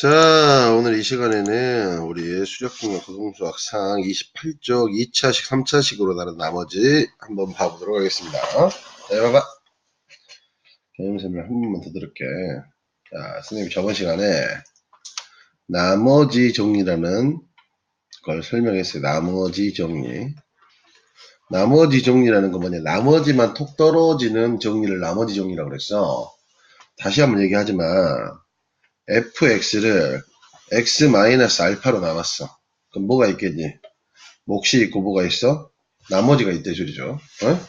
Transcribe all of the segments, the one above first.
자, 오늘 이 시간에는 우리 수력중력 고등수 학상 28쪽 2차식, 3차식으로 다른 나머지 한번 봐보도록 하겠습니다. 자, 봐봐. 개념 설명 한 번만 더 들을게. 자, 선생님이 저번 시간에 나머지 정리라는 걸 설명했어요. 나머지 정리. 나머지 정리라는 건 뭐냐. 나머지만 톡 떨어지는 정리를 나머지 정리라고 그랬어. 다시 한번 얘기하지만, fx를 x-알파로 나눴어. 그럼 뭐가 있겠니? 몫이 있고 뭐가 있어? 나머지가 있대 줄이죠. 어?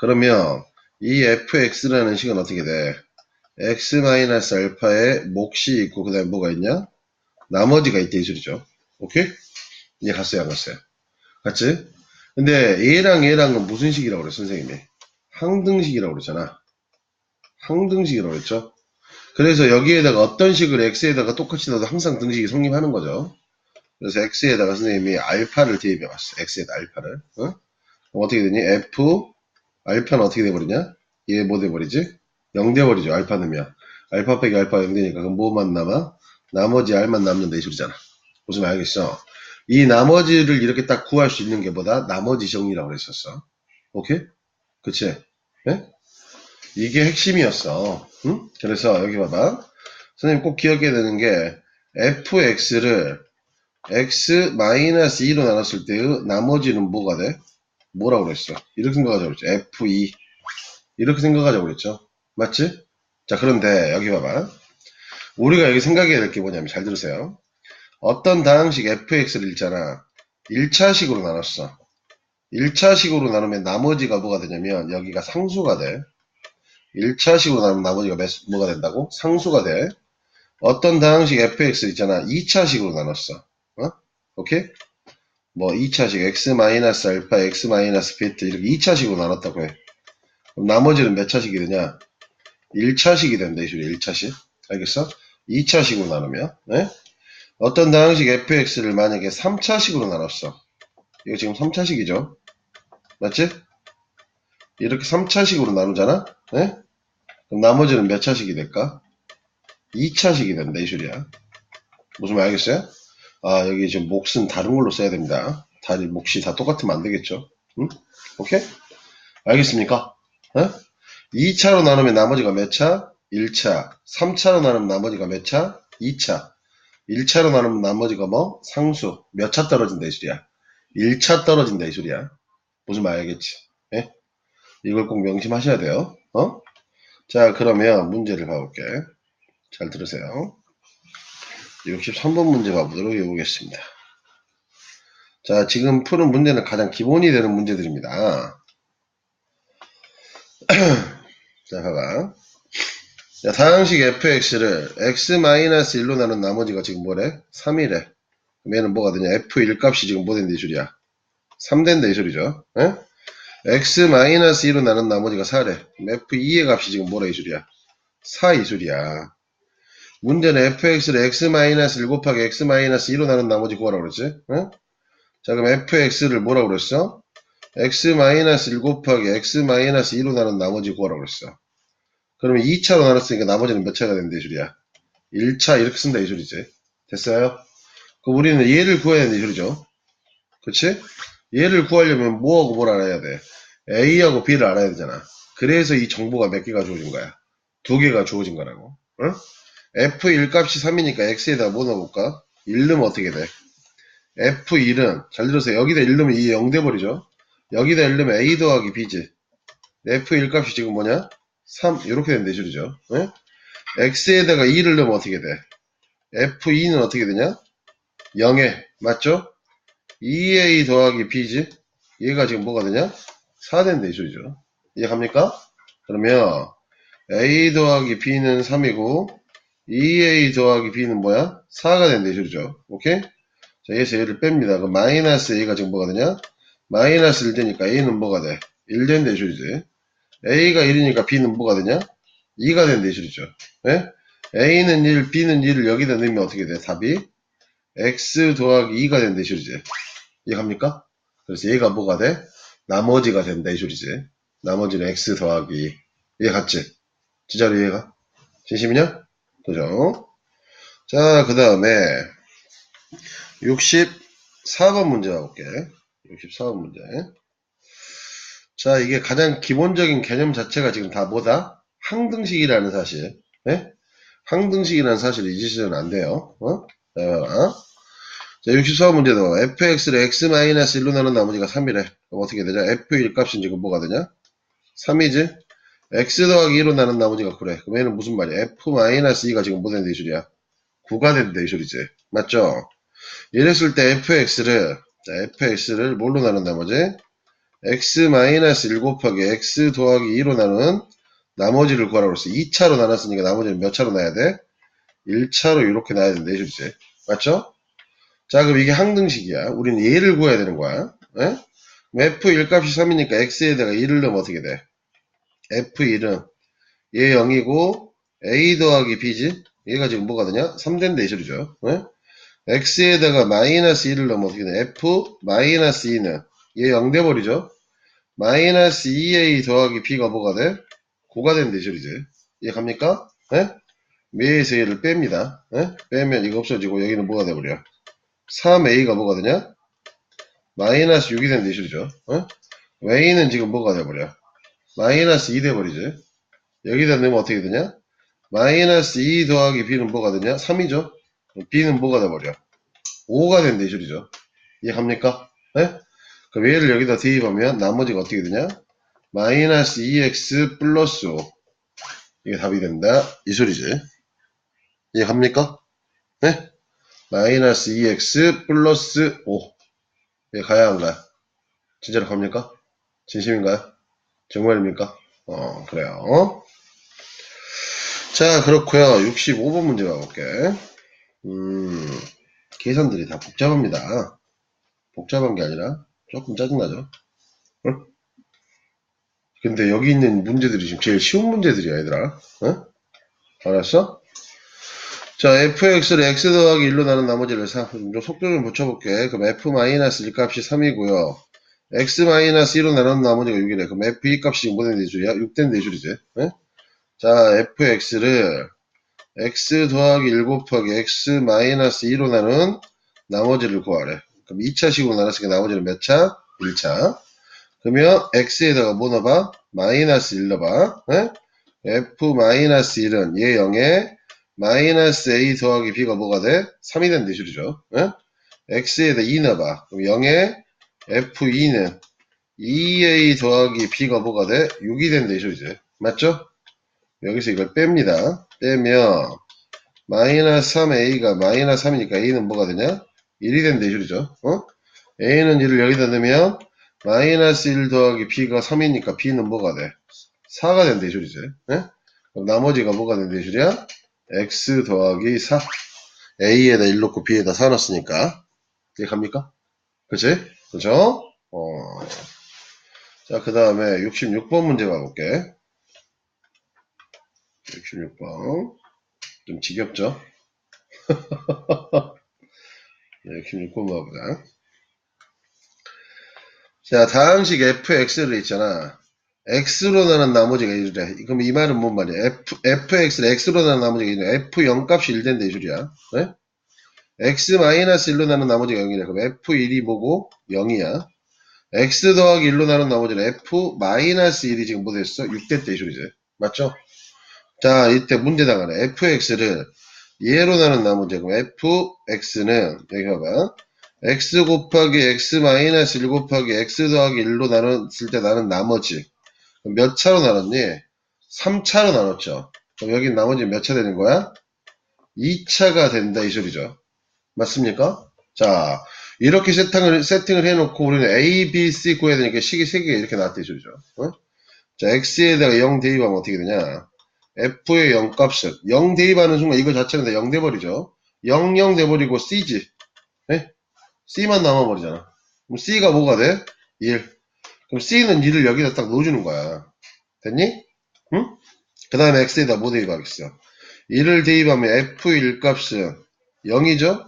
그러면 이 fx라는 식은 어떻게 돼? x-알파에 몫이 있고 그 다음에 뭐가 있냐? 나머지가 있대 줄이죠. 오케이? 이제 갔어요 안 갔어요? 갔지? 근데 얘랑 얘랑은 무슨 식이라고 그래 선생님이? 항등식이라고 그랬잖아. 항등식이라고 그랬죠? 그래서 여기에다가 어떤 식을 x에다가 똑같이 넣어도 항상 등식이 성립하는 거죠. 그래서 x에다가 선생님이 알파를 대입해 봤어. x에다 알파를. 어? 어떻게 되니? f 알파는 어떻게 돼버리냐? 얘 뭐 돼버리지? 0 돼버리죠. 알파 넣으면. 알파 빼기 알파 0 되니까 그럼 뭐만 남아? 나머지 r만 남는다 이 소리잖아. 무슨 말 알겠어? 이 나머지를 이렇게 딱 구할 수 있는 게 뭐다? 나머지 정리라고 그랬었어. 오케이? 그치? 예? 이게 핵심이었어. 응? 그래서 여기 봐봐. 선생님 꼭 기억해야 되는 게 fx를 x-2로 나눴을 때의 나머지는 뭐가 돼? 뭐라고 그랬어? 이렇게 생각하자고 그랬죠. f2 이렇게 생각하자고 그랬죠. 맞지? 자 그런데 여기 봐봐. 우리가 여기 생각해야 될 게 뭐냐면 잘 들으세요. 어떤 다항식 fx를 읽잖아. 1차식으로 나눴어. 1차식으로 나누면 나머지가 뭐가 되냐면 여기가 상수가 돼. 1차식으로 나누면 나머지가 몇, 뭐가 된다고? 상수가 돼. 어떤 다항식 fx 있잖아. 2차식으로 나눴어. 어? 오케이? 뭐 2차식 x-알파, x-베타 이렇게 2차식으로 나눴다고 해. 그럼 나머지는 몇 차식이 되냐? 1차식이 된다. 이 소리 1차식. 알겠어? 2차식으로 나누면 네? 어떤 다항식 fx를 만약에 3차식으로 나눴어. 이거 지금 3차식이죠? 맞지? 이렇게 3차식으로 나누잖아? 네? 나머지는 몇 차식이 될까? 2차식이 된다, 이 소리야. 무슨 말 알겠어요? 아, 여기 지금 몫은 다른 걸로 써야 됩니다. 다리 몫이 다 똑같으면 안 되겠죠? 응? 오케이? 알겠습니까? 어? 2차로 나누면 나머지가 몇 차? 1차. 3차로 나누면 나머지가 몇 차? 2차. 1차로 나누면 나머지가 뭐? 상수. 몇 차 떨어진다, 이 소리야. 1차 떨어진다, 이 소리야. 무슨 말 알겠지? 예? 이걸 꼭 명심하셔야 돼요. 어? 자, 그러면 문제를 봐볼게. 잘 들으세요. 63번 문제 봐보도록 해보겠습니다. 자, 지금 푸는 문제는 가장 기본이 되는 문제들입니다. 자, 봐봐. 자, 다항식 fx를 x-1로 나눈 나머지가 지금 뭐래? 3이래. 그럼 얘는 뭐가 되냐? f1 값이 지금 뭐 된다 이 소리야? 3 된다 이 소리죠. 에? X-2로 나눈 나머지가 4래. f2의 값이 지금 뭐라 이 소리야? 4이 소리야. 문제는 fx를 x-1 곱하기 x-2로 나눈 나머지 구하라고 그랬지? 응? 자 그럼 fx를 뭐라고 그랬어? x-1 곱하기 x-2로 나눈 나머지 구하라고 그랬어. 그러면 2차로 나눴으니까 나머지는 몇 차가 된다 이 소리야? 1차 이렇게 쓴다 이 소리지. 됐어요? 그럼 우리는 얘를 구해야 된다 이 소리죠. 그치? 얘를 구하려면 뭐하고 뭘 알아야 돼? A하고 B를 알아야 되잖아. 그래서 이 정보가 몇 개가 주어진 거야? 두 개가 주어진 거라고. 응? F1 값이 3이니까 X에다 뭐 넣어볼까? 1 넣으면 어떻게 돼? F1은, 잘 들으세요. 여기다 1 넣으면 2에 0 돼버리죠? 여기다 1 넣으면 A 더하기 B지. F1 값이 지금 뭐냐? 3, 이렇게 된대, 줄이죠. 응? X에다가 2를 넣으면 어떻게 돼? F2는 어떻게 되냐? 0에, 맞죠? 2A 더하기 B지? 얘가 지금 뭐가 되냐? 4 된대, 이 소리죠. 이해갑니까? 그러면 A 더하기 B는 3이고 2A 더하기 B는 뭐야? 4가 된대, 이 소리죠. 오케이? 자, 여기서 얘를 뺍니다. 그럼 마이너스 A가 지금 뭐가 되냐? 마이너스 1 되니까 A는 뭐가 돼? 1 된대, 이 소리지. A가 1이니까 B는 뭐가 되냐? 2가 된대, 이 소리죠. 예? A는 1, B는 1을 여기다 넣으면 어떻게 돼? 답이 X 더하기 2가 된대, 이 소리지. 이해갑니까? 그래서 얘가 뭐가 돼? 나머지가 된다 이 소리지. 나머지는 x 더하기 이해 갔지? 진짜로 이해가? 진심이냐? 그죠? 자, 그 다음에 64번 문제 가볼게. 64번 문제. 자, 이게 가장 기본적인 개념 자체가 지금 다 뭐다? 항등식이라는 사실. 예? 항등식이라는 사실을 잊으시면 안 돼요. 어? 자, 자, 64번 문제도 fx를 x-1로 나눈 나머지가 3이래. 그럼 어떻게 되냐? f1 값은 지금 뭐가 되냐? 3이지? x 더하기 2로 나눈 나머지가 9래. 그럼 얘는 무슨 말이야? f-2가 지금 뭐 되는 대줄이야? 9가 되는 대줄이지. 맞죠? 이랬을 때 fx를, 자, fx를 뭘로 나눈 나머지? x-1 곱하기 x 더하기 2로 나눈 나머지를 구하라고 그랬어. 2차로 나눴으니까 나머지는 몇 차로 나야 돼? 1차로 이렇게 나야 된다. 대줄이지. 맞죠? 자, 그럼 이게 항등식이야. 우리는 얘를 구해야 되는 거야. 예? F1 값이 3이니까 X에다가 1을 넣으면 어떻게 돼? F1은 얘 0이고 A 더하기 B지? 얘가 지금 뭐가 되냐? 3된다 이 소리죠. 예? X에다가 마이너스 1을 넣으면 어떻게 돼? F 마이너스 2는 얘 0 돼버리죠? 마이너스 2A 더하기 B가 뭐가 돼? 9가 된다 이 소리지. 이해 갑니까? 예? 매에서 얘를 뺍니다. 예? 빼면 이거 없어지고 여기는 뭐가 돼버려? 3a가 뭐가 되냐? 마이너스 6이 된다 이 소리죠. 어? a는 지금 뭐가 돼버려? 마이너스 2 돼버리지. 여기다 넣으면 어떻게 되냐? 마이너스 2 더하기 b는 뭐가 되냐? 3이죠. b는 뭐가 돼버려? 5가 된다 이 소리죠. 이해갑니까? 예? 그럼 얘를 여기다 대입하면 나머지가 어떻게 되냐? 마이너스 2x 플러스 5 이게 답이 된다 이 소리지. 이해갑니까? 예? 마이너스 2x 플러스 5. 예, 가야 안 가요? 진짜로 갑니까? 진심인가요? 정말입니까? 어, 그래요. 어? 자, 그렇고요 65번 문제 가볼게. 음, 계산들이 다 복잡합니다. 복잡한 게 아니라 조금 짜증나죠? 응? 근데 여기 있는 문제들이 지금 제일 쉬운 문제들이야, 얘들아. 어? 알았어? 자, fx를 x 더하기 1로 나눈 나머지를 사. 좀 속도 좀 붙여볼게. 그럼 f-1 값이 3이고요. x-1로 나눈 나머지가 6이래. 그럼 f2 값이 뭐된 대줄이야? 6된 대줄이지. 네? 자, fx를 x 더하기 1 곱하기 x-2로 나눈 나머지를 구하래. 그럼 2차식으로 나눴으니까 나머지는 몇 차? 1차. 그러면 x에다가 뭐 넣어봐? 마이너스 1 넣어봐. 네? f-1은 얘 0에 마이너스 a 더하기 b가 뭐가 돼? 3이 된 대줄이죠. 예? x에다 2 넣어봐. 그럼 0에 f2는 2a 더하기 b가 뭐가 돼? 6이 된 대줄이지. 맞죠? 여기서 이걸 뺍니다. 빼면 마이너스 3a가 마이너스 3이니까 a는 뭐가 되냐? 1이 된 대줄이죠. 어? a는 1을 여기다 넣으면 마이너스 1 더하기 b가 3이니까 b는 뭐가 돼? 4가 된 대줄이지. 예? 그럼 나머지가 뭐가 된 대줄이야? X 더하기 4 a에다 1 넣고 b에다 4 넣었으니까 이해 갑니까? 그치? 그죠? 어. 자, 그 다음에 66번 문제 가볼게. 66번. 좀 지겹죠? 66번 가보자. 자, 다항식 fx를 있잖아. X로 나는 나머지가 1이래. 그럼 이 말은 뭔 말이야? f, fx를 x로 나는 나머지가 1이래. f0 값이 1된다 이 줄이야. 네? x-1로 나는 나머지가 0이래. 그럼 f1이 뭐고? 0이야. x 더하기 1로 나는 나머지는 f-1이 지금 뭐 됐어? 6됐다 이 줄이지. 맞죠? 자, 이때 문제 나가네. fx를 얘로 나는 나머지 그럼 fx는 여기 봐봐. x 곱하기 x-1 곱하기 x 더하기 1로 나눴을 때 나는 나머지 몇 차로 나눴니? 3차로 나눴죠. 그럼 여기 나머지 몇 차 되는 거야? 2차가 된다 이 소리죠. 맞습니까? 자, 이렇게 세팅을, 세팅을 해놓고 우리는 A, B, C 구해야 되니까 식이 3개가 이렇게 나왔다 이 소리죠. 어? 자, X에다가 0 대입하면 어떻게 되냐? F의 0 값은 0 대입하는 순간 이거 자체는 다0 돼버리죠. 0, 0 돼버리고 C지. 네? C만 남아버리잖아. 그럼 C가 뭐가 돼? 1. 그럼 C는 1을 여기다 딱 넣어주는 거야. 됐니? 응? 그 다음에 X에다 뭐 대입하겠어? 1을 대입하면 F1 값은 0이죠?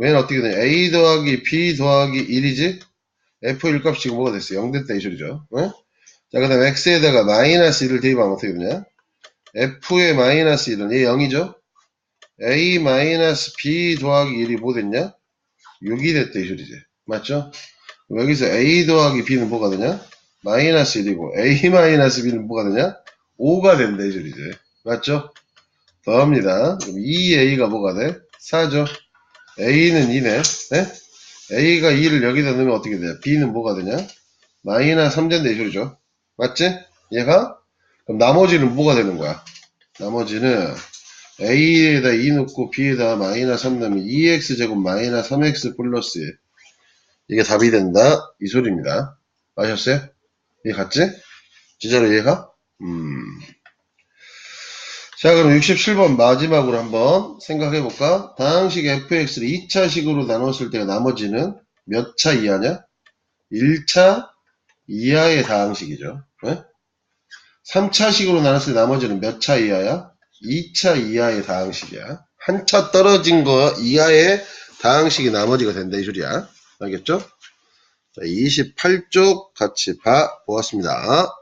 얘는 어떻게 되냐? A 더하기 B 더하기 1이지? F1 값이 지금 뭐가 됐어? 0 됐다 이 소리죠. 응? 자, 그 다음에 X에다가 마이너스 1을 대입하면 어떻게 되냐? F의 마이너스 1은 얘 0이죠? a 마이너스 b 더하기 1이 뭐 됐냐? 6이 됐다 이 소리지. 맞죠? 여기서 a 더하기 b는 뭐가 되냐? 마이너스 1이고 a 마이너스 b는 뭐가 되냐? 5가 된다 이 소리지. 맞죠? 더합니다. 그럼 2a가 뭐가 돼? 4죠. a는 2네. 네? a가 2를 여기다 넣으면 어떻게 돼? b는 뭐가 되냐? 마이너스 3 된다 이 소리죠. 맞지? 얘가? 그럼 나머지는 뭐가 되는 거야? 나머지는 a에다 2 넣고 b에다 마이너스 3 넣으면 2x제곱 마이너스 3x 플러스 1. 이게 답이 된다 이 소리입니다. 아셨어요? 이해 갔지? 진짜로 이해가? 음. 자 그럼 67번 마지막으로 한번 생각해 볼까? 다항식 fx를 2차식으로 나눴을 때 나머지는 몇 차 이하냐? 1차 이하의 다항식이죠. 네? 3차식으로 나눴을 때 나머지는 몇 차 이하야? 2차 이하의 다항식이야. 한 차 떨어진 거 이하의 다항식이 나머지가 된다 이 소리야. 알겠죠? 자, 28쪽 같이 봐 보았습니다.